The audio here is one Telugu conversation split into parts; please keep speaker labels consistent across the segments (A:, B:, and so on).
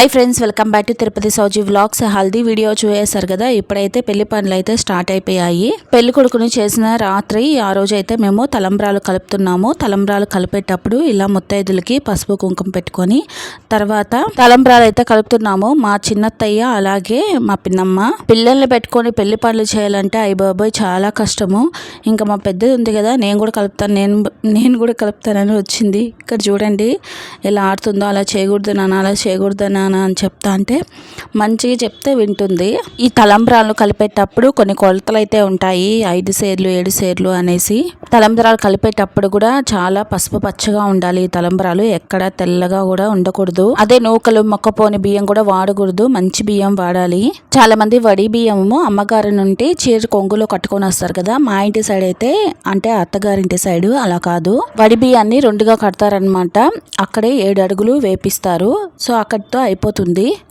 A: Hi friends welcome back to Tirupati Souji vlogs haldi video చూసేశారు కదా ఇప్పుడైతే పెళ్ళి పనులు అయితే స్టార్ట్ అయిపోయాయి. పెళ్ళి కొడుకుని చేసిన రాత్రి ఆ రోజు అయితే మేము తలంబ్రాలు కలుపుతున్నాము. తలంబ్రాలు కలిపేటప్పుడు ఇలా ముత్తైదులకి పసుపు కుంకుమ పెట్టుకొని తర్వాత తలంబ్రాలు అయితే కలుపుతున్నాము. మా చిన్నత్తయ్య అలాగే మా పిన్నమ్మ. పిల్లల్ని పెట్టుకొని పెళ్ళి పనులు చేయాలంటే అయ్య చాలా కష్టము. ఇంకా మా పెద్దది ఉంది కదా నేను కూడా కలుపుతాను నేను నేను కూడా కలుపుతానని వచ్చింది. ఇక్కడ చూడండి ఎలా ఆడుతుందో అలా చేయకూడదు నాన్న అలా చేయకూడదు నాన్న అని చెప్తా అంటే మంచిగా చెప్తే వింటుంది. ఈ తలంబ్రాలు కలిపేటప్పుడు కొన్ని కొలతలు అయితే ఉంటాయి. ఐదు సేర్లు ఏడు సేర్లు అనేసి. తలంబ్రాలు కలిపేటప్పుడు కూడా చాలా పసుపు పచ్చగా ఉండాలి ఈ తలంబ్రాలు. ఎక్కడ తెల్లగా కూడా ఉండకూడదు. అదే నూకలు మొక్కపోని బియ్యం కూడా వాడకూడదు. మంచి బియ్యం వాడాలి. చాలా మంది వడి బియ్యము అమ్మగారి నుండి చీర కొంగులో కట్టుకొని వస్తారు కదా. మా ఇంటి సైడ్ అయితే అంటే అత్తగారింటి సైడ్ అలా కాదు. వడి బియ్యాన్ని రెండుగా కడతారనమాట అక్కడే ఏడు అడుగులు వేపిస్తారు. సో అక్కడితో అయిపోతుంది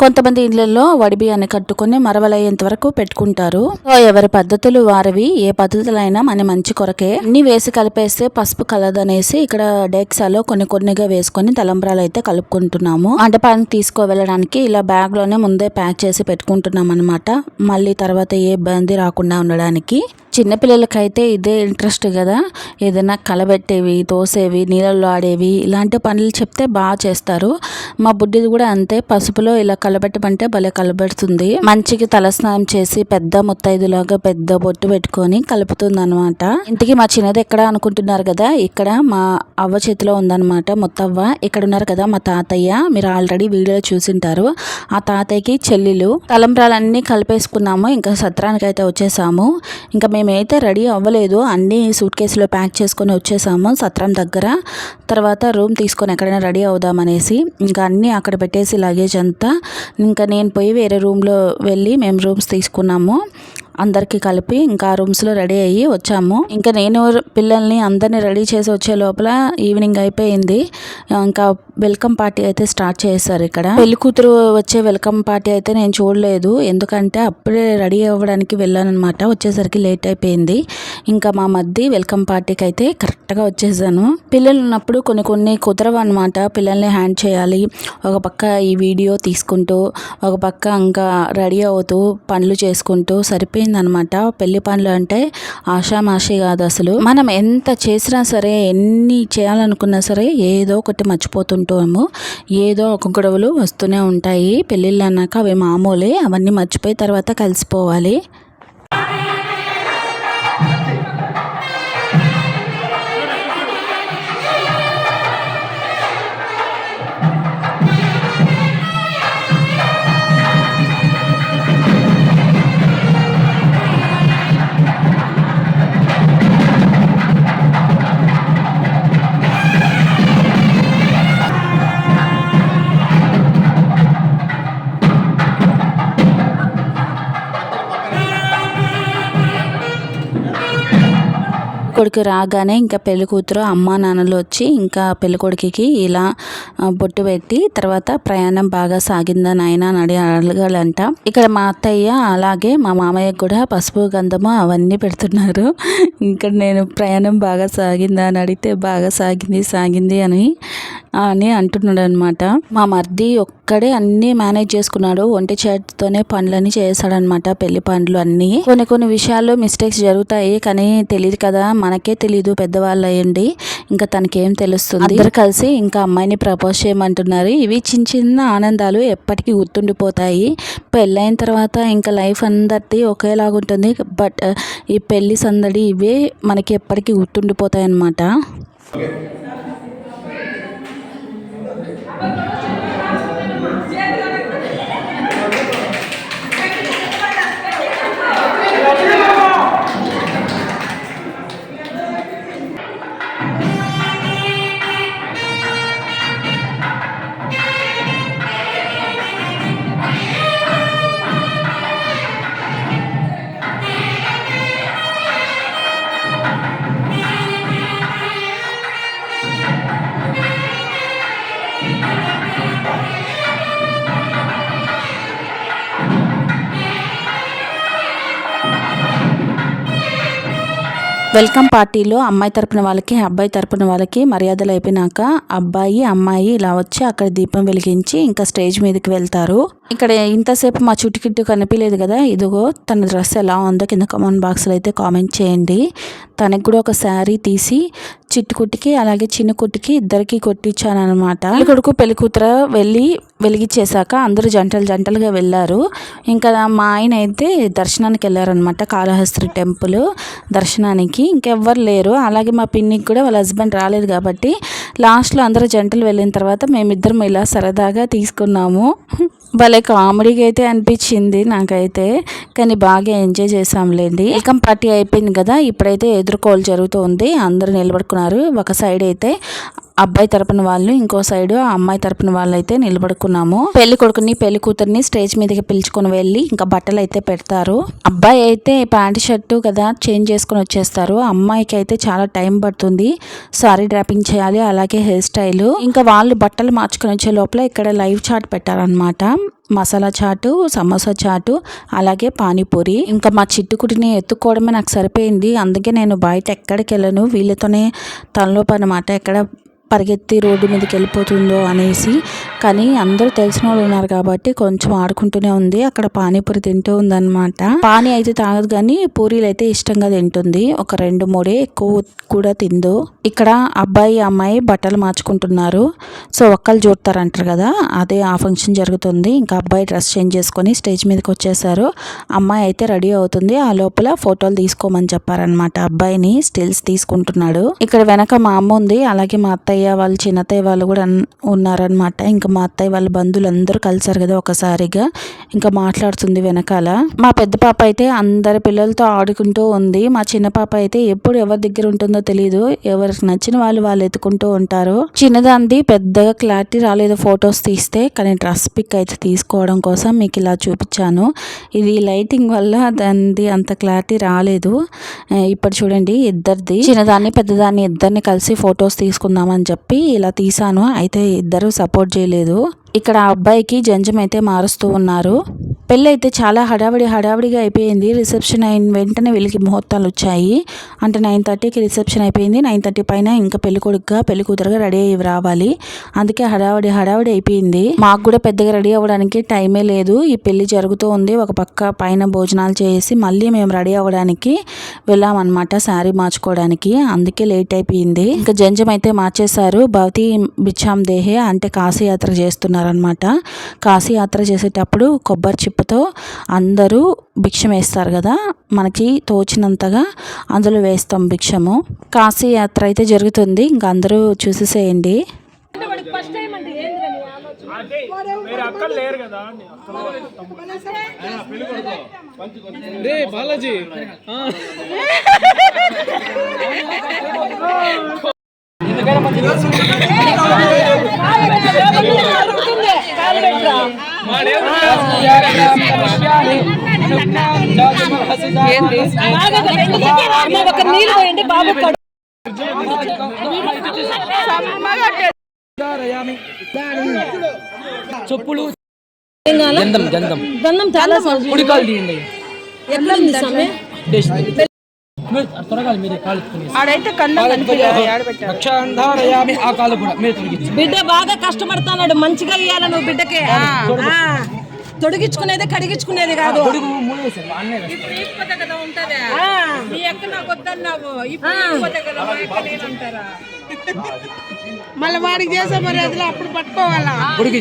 A: కొంతమంది ఇళ్ళలో వడి బియ్యాన్ని కట్టుకొని మరవలయ్యేంత వరకు పెట్టుకుంటారు. సో ఎవరి పద్ధతులు వారివి ఏ పద్ధతులైనా మన మంచి కొరకే. అన్ని వేసి కలిపేస్తే పసుపు కలదనేసి ఇక్కడ డేక్సాలో కొన్ని కొన్నిగా వేసుకొని తలంబ్రాలు అయితే కలుపుకుంటున్నాము. మండపానికి తీసుకో వెళ్ళడానికి ఇలా బ్యాగ్లోనే ముందే ప్యాక్ చేసి పెట్టుకుంటున్నాం అనమాట మళ్ళీ తర్వాత ఏ ఇబ్బంది రాకుండా ఉండడానికి. చిన్నపిల్లలకైతే ఇదే ఇంట్రెస్ట్ కదా. ఏదైనా కలబెట్టేవి తోసేవి నీళ్ళల్లో ఆడేవి ఇలాంటి పనులు చెప్తే బాగా చేస్తారు. మా బుడ్డిది కూడా అంతే. పసుపులో ఇలా కలబెట్టమంటే భలే కలబెడుతుంది. మంచికి తలస్నానం చేసి పెద్ద ముత్తైదులాగా పెద్ద బొట్టు పెట్టుకొని కలుపుతుంది అనమాట ఇంటికి మా చిన్నది ఎక్కడ అనుకుంటున్నారు కదా? ఇక్కడ మా అవ్వ చేతిలో ఉందన్నమాట ముత్తవ్వ. ఇక్కడ ఉన్నారు కదా మా తాతయ్య. మీరు ఆల్రెడీ వీడియోలో చూసింటారు. ఆ తాతయ్యకి చెల్లెలు. తలంబ్రాలన్నీ కలిపేసుకున్నాము. ఇంకా సత్రానికి అయితే వచ్చేసాము. ఇంకా మేము మేమైతే రెడీ అవ్వలేదు. అన్నీ సూట్ కేసులో ప్యాక్ చేసుకొని వచ్చేసాము సత్రం దగ్గర. తర్వాత రూమ్ తీసుకొని ఎక్కడైనా రెడీ అవుదామనేసి ఇంకా అన్నీ అక్కడ పెట్టేసి లగేజ్ అంతా. ఇంకా నేను పోయి వేరే రూమ్లో వెళ్ళి మేము రూమ్స్ తీసుకున్నాము. అందరికీ కలిపి ఇంకా రూమ్స్లో రెడీ అయ్యి వచ్చాము. ఇంకా నేను పిల్లల్ని అందరినీ రెడీ చేసి వచ్చే లోపల ఈవినింగ్ అయిపోయింది. ఇంకా వెల్కమ్ పార్టీ అయితే స్టార్ట్ చేశారు ఇక్కడ. పెళ్ళి కూతురు వచ్చే వెల్కమ్ పార్టీ అయితే నేను చూడలేదు. ఎందుకంటే అప్పుడే రెడీ అవ్వడానికి వెళ్ళాను అనమాట వచ్చేసరికి లేట్ అయిపోయింది. ఇంకా మా మధ్య వెల్కమ్ పార్టీకి అయితే కరెక్ట్గా వచ్చేసాను. పిల్లలు ఉన్నప్పుడు కొన్ని కొన్ని కుదరవు అనమాట పిల్లల్ని హ్యాండ్ చేయాలి. ఒక పక్క ఈ వీడియో తీసుకుంటూ ఒక పక్క ఇంకా రెడీ అవుతూ పనులు చేసుకుంటూ సరిపోయింది అనమాట పెళ్ళి పనులు అంటే ఆషామాషి కాదు అసలు. మనం ఎంత చేసినా సరే ఎన్ని చేయాలనుకున్నా సరే ఏదో ఒకటి మర్చిపోతుంటాము. ఏదో ఒక గొడవలు వస్తూనే ఉంటాయి. పెళ్ళిళ్ళు అన్నాక అవి మామూలే అవన్నీ మర్చిపోయి తర్వాత కలిసిపోవాలి. కొడుకు రాగానే ఇంకా పెళ్ళి కూతురు అమ్మ నాన్నలు వచ్చి ఇంకా పెళ్ళికొడుకుకి ఇలా బొట్టు పెట్టి తర్వాత ప్రయాణం బాగా సాగిందా నాయన అని అడగాలంట. ఇక్కడ మా అత్తయ్య అలాగే మా మామయ్య కూడా పసుపు గంధము అవన్నీ పెడుతున్నారు. ఇంకా నేను ప్రయాణం బాగా సాగిందా అని అడిగితే బాగా సాగింది సాగింది అని అని అంటున్నాడు అనమాట మా మర్ది ఒక్కడే అన్నీ మేనేజ్ చేసుకున్నాడు. ఒంటి చేతితోనే పనులన్నీ చేశాడనమాట పెళ్ళి పనులు అన్నీ. కొన్ని కొన్ని విషయాల్లో మిస్టేక్స్ జరుగుతాయి కానీ తెలియదు కదా మనకే తెలియదు పెద్దవాళ్ళు అయ్యండి ఇంకా తనకేం తెలుస్తుంది? అందరు కలిసి ఇంకా అమ్మాయిని ప్రపోజ్ చేయమంటున్నారు. ఇవి చిన్న చిన్న ఆనందాలు ఎప్పటికీ గుర్తుండిపోతాయి. పెళ్ళైన తర్వాత ఇంకా లైఫ్ అందరిది ఒకేలాగుంటుంది. బట్ ఈ పెళ్ళి సందడి ఇవే మనకి ఎప్పటికీ గుర్తుండిపోతాయి అన్నమాట వెల్కమ్ పార్టీలో అమ్మాయి తరపున వాళ్ళకి అబ్బాయి తరపున వాళ్ళకి మర్యాదలు అయిపోయినాక అబ్బాయి అమ్మాయి ఇలా వచ్చి అక్కడ దీపం వెలిగించి ఇంకా స్టేజ్ మీదకి వెళ్తారు. ఇక్కడ ఇంతసేపు మా చుట్టుకిట్టు కనిపించలేదు కదా. ఇదిగో తన డ్రెస్ ఎలా ఉందో కింద కామెంట్ బాక్స్లో అయితే కామెంట్ చేయండి. తనకు కూడా ఒక శారీ తీసి చిట్టు కుట్టికి అలాగే చిన్న కుట్టికి ఇద్దరికి కొట్టించాను అనమాట కొడుకు పెళ్ళి కూతుర వెళ్ళి వెలిగించేశాక అందరూ జంటలు జంటలుగా వెళ్ళారు. ఇంకా మా ఆయన అయితే దర్శనానికి వెళ్ళారనమాట కాళహస్త్రి టెంపుల్ దర్శనానికి. ఇంకెవ్వరు లేరు. అలాగే మా పిన్నికి కూడా వాళ్ళ హస్బెండ్ రాలేదు కాబట్టి లాస్ట్లో అందరూ జంటలు వెళ్ళిన తర్వాత మేమిద్దరం ఇలా సరదాగా తీసుకున్నాము. భలే కామెడీగా అయితే అనిపించింది నాకైతే. కానీ బాగా ఎంజాయ్ చేసాంలేండి వెల్కమ్ పార్టీ అయిపోయింది కదా ఇప్పుడైతే ఎదుర్కోలు జరుగుతుంది. అందరూ నిలబడుకున్నారు ఒక సైడ్ అయితే అబ్బాయి తరపున వాళ్ళు ఇంకో సైడ్ అమ్మాయి తరపున వాళ్ళు అయితే నిలబడుకున్నాము. పెళ్ళి కొడుకుని పెళ్ళి కూతుర్ని స్టేజ్ మీదకి పిలుచుకొని వెళ్ళి ఇంకా బట్టలు అయితే పెడతారు. అబ్బాయి అయితే ప్యాంట్ షర్టు కదా చేంజ్ చేసుకుని వచ్చేస్తారు. అమ్మాయికి అయితే చాలా టైం పడుతుంది. సారీ డ్రాపింగ్ చేయాలి అలాగే హెయిర్ స్టైల్. ఇంకా వాళ్ళు బట్టలు మార్చుకొని వచ్చే లోపల ఇక్కడ లైవ్ చాట్ పెట్టారనమాట మసాలా చాటు సమోసా చాటు అలాగే పానీపూరి. ఇంకా మా చిట్టుకుడిని ఎత్తుకోవడమే నాకు సరిపోయింది. అందుకే నేను బయట ఎక్కడికి వెళ్ళను. వీళ్ళతోనే తనలోపు అనమాట ఎక్కడ పరిగెత్తి రోడ్డు మీదకి వెళ్ళిపోతుందో అనేసి. కానీ అందరూ తెలిసిన వాళ్ళు ఉన్నారు కాబట్టి కొంచెం ఆడుకుంటూనే ఉంది. అక్కడ పానీపూరి తింటూ ఉందన్నమాట. పానీ అయితే తాగదు కానీ పూరీలు అయితే ఇష్టంగా తింటుంది. ఒక రెండు మూడే ఎక్కువ కూడా తిందు. ఇక్కడ అబ్బాయి అమ్మాయి బట్టలు మార్చుకుంటున్నారు. సో ఒక్కళ్ళు చూడతారంటారు కదా అదే ఆ ఫంక్షన్ జరుగుతుంది. ఇంకా అబ్బాయి డ్రెస్ చేంజ్ చేసుకొని స్టేజ్ మీదకి వచ్చేసారు. అమ్మాయి అయితే రెడీ అవుతుంది. ఆ లోపల ఫోటోలు తీసుకోమని చెప్పారనమాట అబ్బాయిని. స్టిల్స్ తీసుకుంటున్నాడు. ఇక్కడ వెనక మా అమ్మ ఉంది. అలాగే మా అత్తయ్య అత్తయ్య వాళ్ళు చిన్నత్తయ్య వాళ్ళు కూడా ఉన్నారనమాట ఇంకా మా అత్తయ్య వాళ్ళ బంధువులు అందరూ కలిసారు కదా ఒకసారిగా. ఇంకా మాట్లాడుతుంది వెనకాల. మా పెద్ద పాప అయితే అందరి పిల్లలతో ఆడుకుంటూ ఉంది. మా చిన్న పాప అయితే ఎప్పుడు ఎవరి దగ్గర ఉంటుందో తెలియదు ఎవరికి నచ్చిన వాళ్ళు వాళ్ళు ఎత్తుకుంటూ ఉంటారు. చిన్నదాంది పెద్దగా క్లారిటీ రాలేదు ఫొటోస్ తీస్తే. కానీ డ్రెస్ పిక్ అయితే తీసుకోవడం కోసం మీకు ఇలా చూపించాను. ఇది లైటింగ్ వల్ల దానిది అంత క్లారిటీ రాలేదు. ఇప్పుడు చూడండి ఇద్దరిది. చిన్నదాన్ని పెద్దదాన్ని ఇద్దరిని కలిసి ఫొటోస్ తీసుకుందామని చెప్పి ఇలా తీసాను అయితే ఇద్దరు సపోర్ట్ చేయలేదు. ఇక్కడ ఆ అబ్బాయికి జంజం అయితే మారుస్తూ ఉన్నారు. పెళ్ళి అయితే చాలా హడావిడి హడావిడిగా అయిపోయింది. రిసెప్షన్ అయిన వెంటనే వీళ్ళకి ముహూర్తాలు వచ్చాయి. అంటే నైన్ థర్టీకి రిసెప్షన్ అయిపోయింది. నైన్ థర్టీ పైన ఇంకా పెళ్ళి కొడుకుగా పెళ్ళి కూతురుగా రెడీ అయ్యి రావాలి. అందుకే హడావిడి హడావిడి అయిపోయింది. మాకు కూడా పెద్దగా రెడీ అవ్వడానికి టైమే లేదు. ఈ పెళ్ళి జరుగుతూ ఉంది. ఒక పక్క పైన భోజనాలు చేసి మళ్ళీ మేము రెడీ అవ్వడానికి వెళ్ళామన్నమాట శారీ మార్చుకోవడానికి. అందుకే లేట్ అయిపోయింది. ఇంకా జంజం అయితే మార్చేశారు. భవతి బిచ్చాం దేహే అంటే కాశీయాత్ర చేస్తున్నారనమాట కాశీయాత్ర చేసేటప్పుడు కొబ్బరి చిప్ చిప్పతో అందరూ భిక్షం వేస్తారు కదా. మనకి తోచినంతగా అందులో వేస్తాం భిక్షము. కాశీ యాత్ర అయితే జరుగుతుంది. ఇంకా అందరూ చూసేసేయండి.
B: బాలాజీ.
C: ఒక నీళ్ళు పోయండి బాబు
B: చెప్పులు. గంధం గంధం.
C: గంధం చాలా
B: కుడికాలు తీయండి.
C: ఎట్లా ఉంది స్వామి?
B: మీరు త్వరగా మీరు కాలు ఎత్తుకుని.
C: ఆడైతే కన్నం
B: రక్షాంధారయామి ఆ కాలు కూడా మీరు తొలగించు
C: బిడ్డ బాగా కష్టపడుతున్నాడు మంచిగా ఇయ్యాల నువ్వు బిడ్డకి. తొడిగించుకునేది కడిగించుకునేది కాదు.
B: గొడుగు.
D: మళ్ళీ వాడికి చేసే మర్యాదలు అప్పుడు పట్టుకోవాలా?
B: గొడుగు.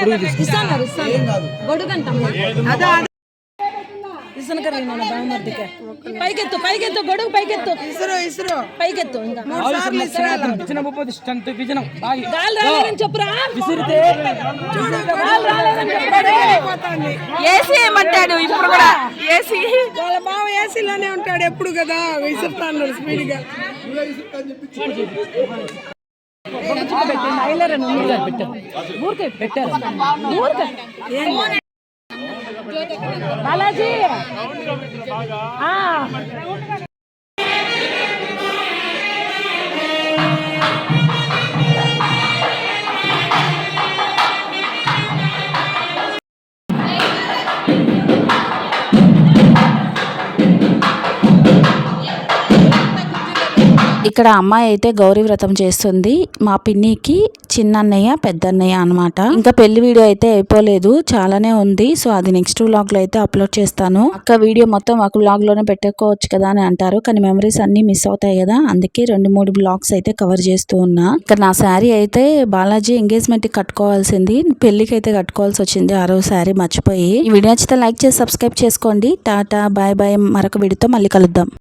B: గొడుగు.
C: ఇస్తాను
D: అదే
C: నాన్న బామ్మర్దికి పైకెత్తు పైకెత్తు గొడుగు పైకెత్తు.
D: ఇసురు ఇసురు.
C: పైకెత్తు ఇంకా.
B: స్టంత్ పిజనం బాగి
C: గాలి రాలేదని చెప్పురా?
B: విసిరితే
C: గాలి రాలేదని చెప్పురా?
D: ఏసీ ఏమంటాడు? ఇప్పుడు కూడా ఏసీ. వాళ్ళ బావ ఏసీలోనే ఉంటాడు ఎప్పుడు కదా? విసురుతా అన్నాడు స్పీడ్గా
B: ఊరికే. పెట్టారు.
C: బాలాజీ ఆ.
A: ఇక్కడ అమ్మాయి అయితే గౌరీ వ్రతం చేస్తుంది. మా పిన్నికి చిన్నన్నయ్య పెద్దన్నయ్య అన్నమాట. ఇంకా పెళ్ళి వీడియో అయితే అయిపోలేదు. చాలానే ఉంది. సో అది నెక్స్ట్ వ్లాగ్లో అయితే అప్లోడ్ చేస్తాను. అక్క వీడియో మొత్తం ఒక వ్లాగ్లోనే పెట్టుకోవచ్చు కదా అని అంటారు. కానీ మెమరీస్ అన్ని మిస్ అవుతాయి కదా. అందుకే రెండు మూడు బ్లాగ్స్ అయితే కవర్ చేస్తూ ఉన్నా. ఇక్కడ నా శారీ అయితే బాలాజీ ఎంగేజ్మెంట్కి కట్టుకోవాల్సింది. పెళ్ళికి అయితే కట్టుకోవాల్సి వచ్చింది. ఆరో శారీ మర్చిపోయి. ఈ వీడియో నచ్చితే లైక్ చేసి సబ్స్క్రైబ్ చేసుకోండి. Tata bye bye. మరొక వీడియోతో మళ్ళీ కలుద్దాం.